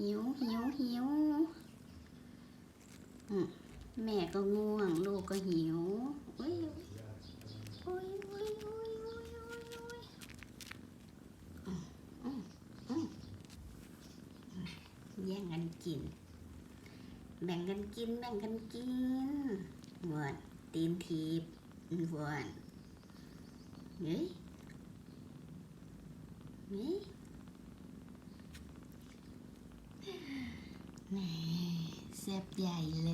หิวหิวหิวแม่ก็ง่วง ลูกก็หิวอุ้ยอุ้ยอุ้ยอุ้ยอุ้ยอุ้ยอุ้ยแย่งกันกิน แบ่งกันกิน แบ่งกันกินหวานตีนทีบหวานเฮ้ยเฮ้ย แหมแซ่บใหญ่เล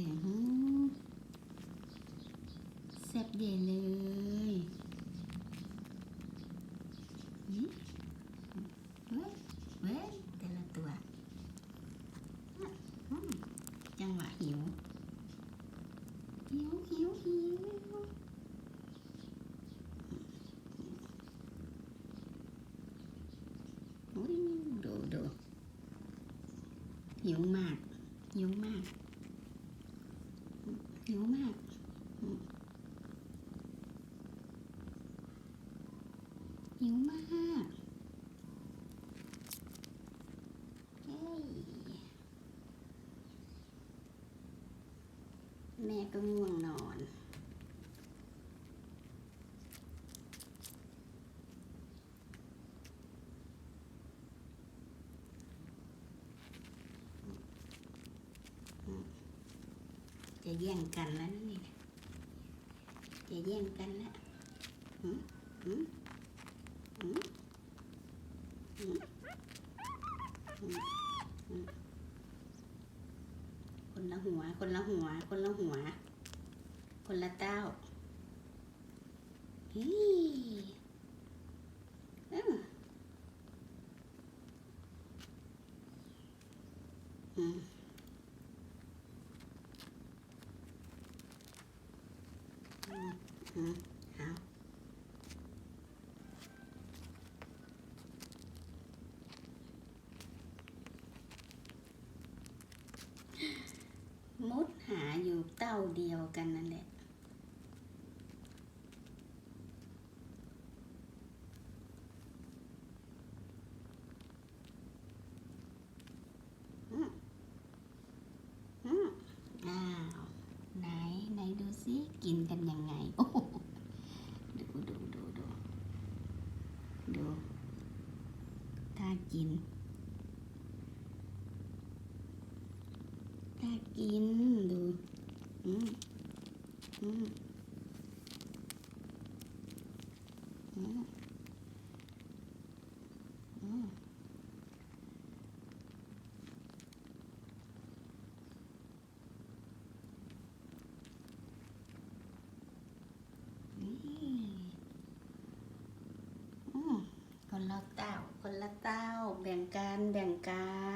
ยแซ่บใหญ่เลยหืมเว้ยเว้ยแต่ละตัวอืมจังหวะหิว หิวหิวหิวอุ้ยดูดู หิวมาก หิวมาก หิวมาก หิวมากเฮ้ยแม่ก็ง่วงนอน จะแย่งกันแล้วนี่จะแย่งกันแล้วหืมหืมหืมหืมคนละหัว คนละหัว คนละหัว คนละเต้าฮีเอ้อืม อืมอืม อามุดหาอยู่เต้าเดียวกันนั่นแหละอืมอืมอ้าวไหนไหนดูซิกินกันยังไง โอ้โหดูดูดูดู ดูถ้ากิน ถ้ากินดูอืมอืมอืมอืมนี่ แบ่งการแบ่งการ